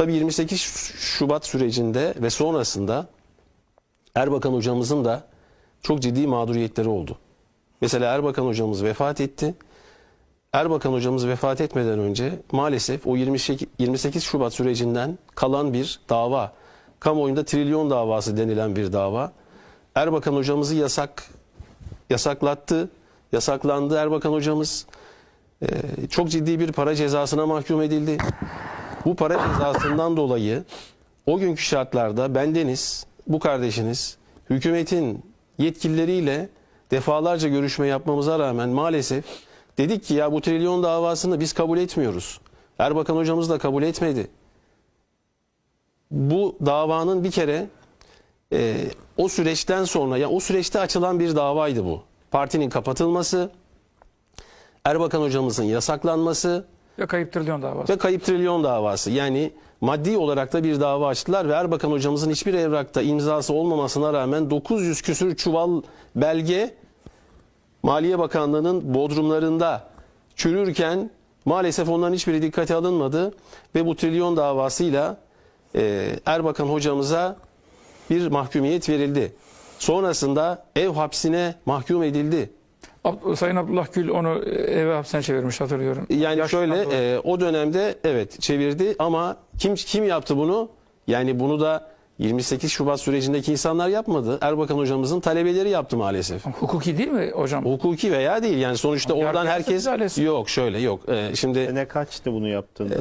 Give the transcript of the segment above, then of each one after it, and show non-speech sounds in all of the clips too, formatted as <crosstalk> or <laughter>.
Tabii 28 Şubat sürecinde ve sonrasında Erbakan hocamızın da çok ciddi mağduriyetleri oldu. Mesela Erbakan hocamız vefat etti. Erbakan hocamız vefat etmeden önce maalesef o 28 28 Şubat sürecinden kalan bir dava, kamuoyunda trilyon davası denilen bir dava. Erbakan hocamızı yasak yasaklattı, yasaklandı Erbakan hocamız. Ee, çok ciddi bir para cezasına mahkum edildi. Bu para cezasından dolayı o günkü şartlarda bendeniz, bu kardeşiniz, hükümetin yetkilileriyle defalarca görüşme yapmamıza rağmen maalesef dedik ki ya bu trilyon davasını biz kabul etmiyoruz. Erbakan hocamız da kabul etmedi. Bu davanın bir kere e, o süreçten sonra ya o süreçte açılan bir davaydı bu. Partinin kapatılması, Erbakan hocamızın yasaklanması, Ve kayıp trilyon davası. ve kayıp trilyon davası. Yani maddi olarak da bir dava açtılar ve Erbakan hocamızın hiçbir evrakta imzası olmamasına rağmen 900 küsür çuval belge Maliye Bakanlığı'nın bodrumlarında çürürken maalesef onların hiçbiri dikkate alınmadı ve bu trilyon davasıyla e, Erbakan hocamıza bir mahkumiyet verildi. Sonrasında ev hapsine mahkum edildi. Ab- Sayın Abdullah Gül onu e, eve hapsine çevirmiş hatırlıyorum. Yani Yaştan şöyle e, o dönemde evet çevirdi ama kim kim yaptı bunu? Yani bunu da 28 Şubat sürecindeki insanlar yapmadı. Erbakan hocamızın talebeleri yaptı maalesef. Hukuki değil mi hocam? Hukuki veya değil yani sonuçta Yargı oradan herkes müdahalesi. yok şöyle yok. E, şimdi Ne kaçtı bunu yaptığında?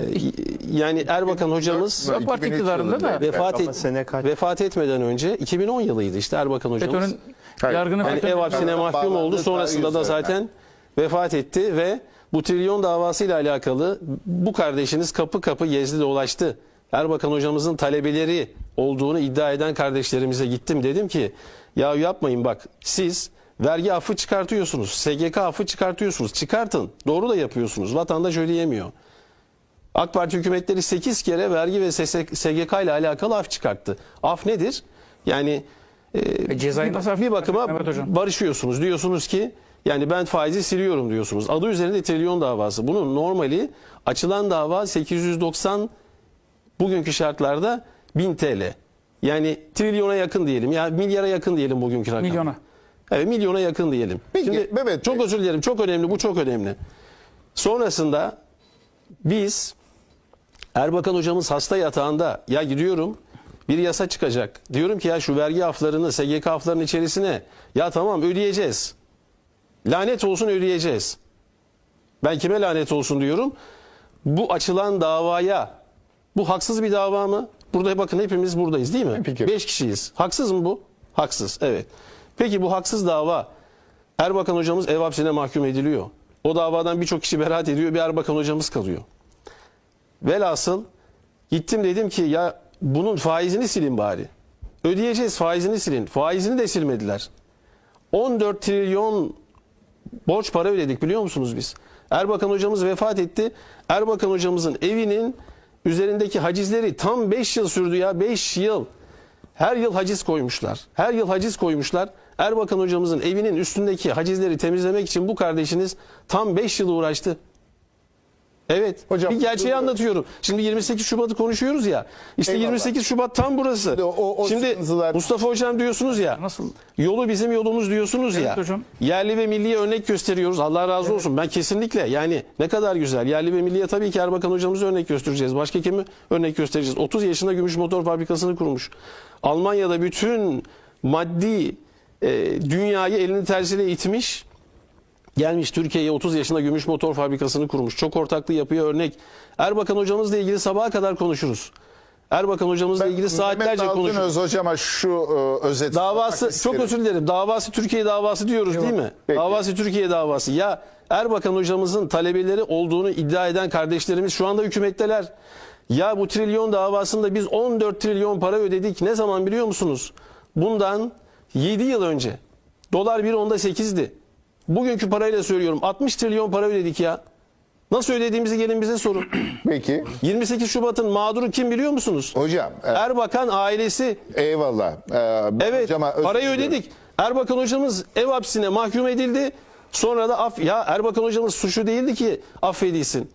yani Erbakan hocamız AK Parti 2003 iktidarında da vefat et, sene kaç? vefat etmeden önce 2010 yılıydı işte Erbakan hocamız. FETÖ'nün Hayır. yargını Yani ev hapsine mahkum oldu. Sonrasında da zaten vefat etti ve bu trilyon davasıyla alakalı bu kardeşiniz kapı kapı gezdi dolaştı. Erbakan hocamızın talebeleri olduğunu iddia eden kardeşlerimize gittim. Dedim ki ya yapmayın bak siz vergi affı çıkartıyorsunuz. SGK affı çıkartıyorsunuz. Çıkartın. Doğru da yapıyorsunuz. Vatandaş ödeyemiyor. AK Parti hükümetleri 8 kere vergi ve SGK ile alakalı af çıkarttı. Af nedir? Yani E, cezayı nasıl bir bakıma barışıyorsunuz. Diyorsunuz ki yani ben faizi siliyorum diyorsunuz. Adı üzerinde trilyon davası. Bunun normali açılan dava 890 bugünkü şartlarda 1000 TL. Yani trilyona yakın diyelim. Ya milyara yakın diyelim bugünkü rakam. Milyona. Evet milyona yakın diyelim. Peki, Mehmet çok özür dilerim. Çok önemli. Bu çok önemli. Sonrasında biz Erbakan hocamız hasta yatağında ya gidiyorum bir yasa çıkacak. Diyorum ki ya şu vergi aflarını SGK aflarının içerisine ya tamam ödeyeceğiz. Lanet olsun ödeyeceğiz. Ben kime lanet olsun diyorum. Bu açılan davaya bu haksız bir dava mı? Burada bakın hepimiz buradayız değil mi? Fikir. Beş kişiyiz. Haksız mı bu? Haksız evet. Peki bu haksız dava Erbakan hocamız ev hapsine mahkum ediliyor. O davadan birçok kişi beraat ediyor. Bir Erbakan hocamız kalıyor. Velhasıl gittim dedim ki ya bunun faizini silin bari. Ödeyeceğiz faizini silin. Faizini de silmediler. 14 trilyon borç para ödedik biliyor musunuz biz? Erbakan hocamız vefat etti. Erbakan hocamızın evinin üzerindeki hacizleri tam 5 yıl sürdü ya 5 yıl. Her yıl haciz koymuşlar. Her yıl haciz koymuşlar. Erbakan hocamızın evinin üstündeki hacizleri temizlemek için bu kardeşiniz tam 5 yıl uğraştı. Evet. Hocam, bir gerçeği dur- anlatıyorum. Şimdi 28 Şubat'ı konuşuyoruz ya. İşte Eyvallah. 28 Şubat tam burası. O- o- o Şimdi sıkıntılar- Mustafa hocam diyorsunuz ya. Nasıl? Yolu bizim yolumuz diyorsunuz Evet ya. hocam. Yerli ve milliye örnek gösteriyoruz. Allah razı olsun. Ben kesinlikle yani ne kadar güzel. Yerli ve milliye tabii ki Erbakan hocamızı örnek göstereceğiz. Başka kimi örnek göstereceğiz? 30 yaşında gümüş motor fabrikasını kurmuş. Almanya'da bütün maddi e, dünyayı elini tersiyle itmiş. Gelmiş Türkiye'ye 30 yaşında gümüş motor fabrikasını kurmuş. Çok ortaklığı yapıyor örnek. Erbakan hocamızla ilgili sabaha kadar konuşuruz. Erbakan hocamızla ilgili Mehmet saatlerce konuşuruz. Altınöz hocama şu e, özet Davası çok isterim. özür dilerim. Davası Türkiye davası diyoruz değil mi? Peki. Davası Türkiye davası. Ya Erbakan hocamızın talebeleri olduğunu iddia eden kardeşlerimiz şu anda hükümetteler. Ya bu trilyon davasında biz 14 trilyon para ödedik. Ne zaman biliyor musunuz? Bundan 7 yıl önce. Dolar 1.8'di. Bugünkü parayla söylüyorum 60 trilyon para ödedik ya. Nasıl ödediğimizi gelin bize sorun. <clears throat> Peki. 28 Şubat'ın mağduru kim biliyor musunuz? Hocam e, Erbakan ailesi. eyvallah. E, Evet hocama parayı ödedik. Erbakan hocamız ev hapsine mahkum edildi. Sonra da af ya Erbakan hocamız suçu değildi ki affedilsin.